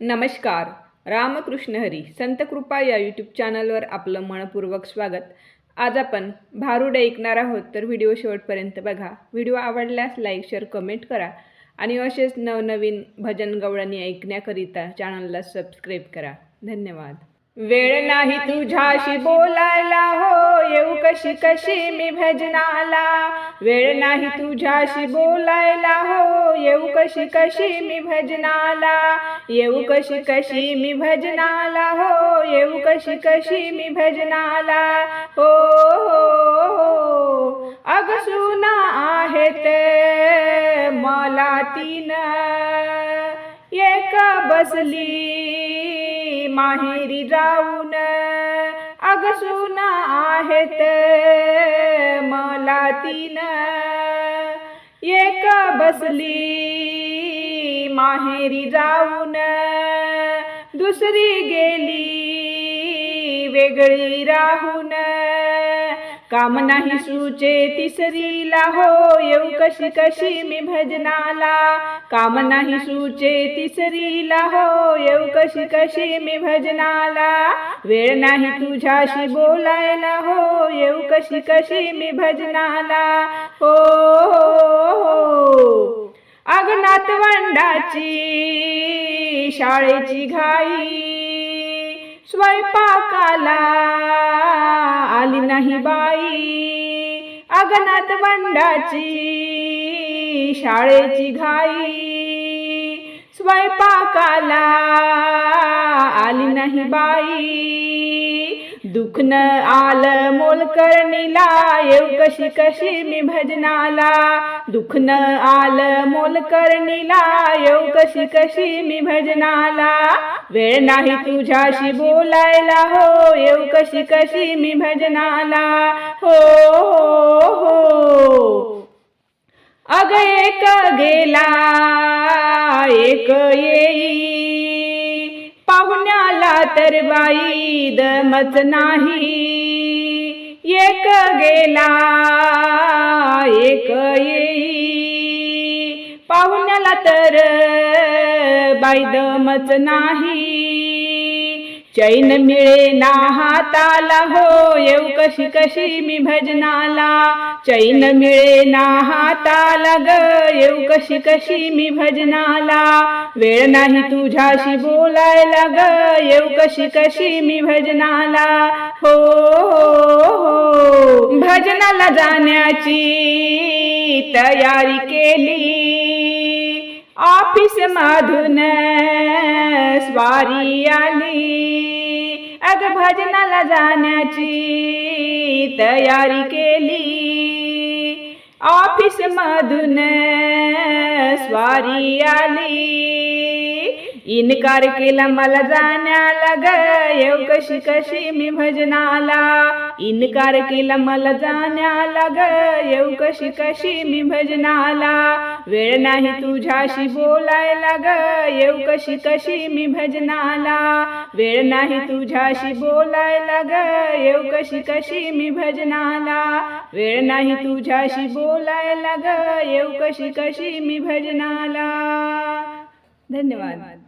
नमस्कार. रामकृष्ण हरी संत कृपा या यूट्यूब चॅनलवर आपलं मनपूर्वक स्वागत. आज आपण भारुड ऐकणार आहोत तर व्हिडिओ शेवटपर्यंत बघा. व्हिडिओ आवडल्यास लाईक शेअर कमेंट करा आणि असेच नवनवीन भजन गवळणी ऐकण्याकरिता चॅनलला सबस्क्राईब करा. धन्यवाद. वेळ नाही तुझ्याशी बोलायला हो कशी कशी मी भजनाला? वेळ नाही तुझ्याशी बोलायला हो येऊ कशी कशी मी भजनाला? येऊ कशी कशी मी भजनाला हो येऊ कशी कशी मी भजनाला? हो हो, हो अग सुना आहेत मला तीन. एक बसली माहेरी जाऊन. अग सुना आहेत. मला तीन. एक बसली माहेरी जाऊन. दुसरी गेली वेगळी राहून. काम नाही सुचे तिसरीला. हो येऊ कशी कशी मी भजनाला. काम नाही सुचे तिसरीला. हो येऊ कशी कशी मी भजनाला. वेळ नाही तुझ्याशी बोलायला हो येऊ कशी कशी मी भजनाला. हो हो, हो. अगनात वंडाची शाळेची घाई स्वयंपाकाला आली नाही बाई. अगनात वंडाची शाळेची घाई स्वयंपाकाला नाही बाई दुखन आलं मोलकर्णीला येऊ कशी कशी मी भजनाला. दुखन आलं मोलकर्णीला येऊ कशी कशी मी भजनाला. वेळ नाही तुझ्याशी बोलायला हो येऊ कशी कशी मी भजनाला. हो हो हो. अग एक गेला एक येई. पाहुण्या तर बाई दमत नाही. एक गेला एक येई. पाहुण्याला तर बाई दमत नाही. चैन मिळे ना हाताला हो येऊ कशी कशी मी भजनाला. चैन मिळे ना हाताला ग येऊ कशी कशी मी भजनाला. वेळ नाही तुझ्याशी बोलायला ग येऊ कशी कशी मी भजनाला. हो हो हो भजनाला जाण्याची तयारी केली. ऑफिस मधून स्वारी आली. अग भजनाला जाण्याची तयारी केली. ऑफिस मधून स्वारी आली. इनकार केला मला जाण्याला ग. येव कशी कशी मी भजनाला. इनकार केला मला जाण्याला ग. येव कशी कशी मी भजनाला. वेळ नाही तुझ्याशी बोलायला ग. येव कशी कशी मी भजनाला. वेळ नाही तुझ्याशी बोलायला ग. येव कशी कशी मी भजनाला. वेळ नाही तुझ्याशी बोलायला ग. येव कशी कशी मी भजनाला. धन्यवाद.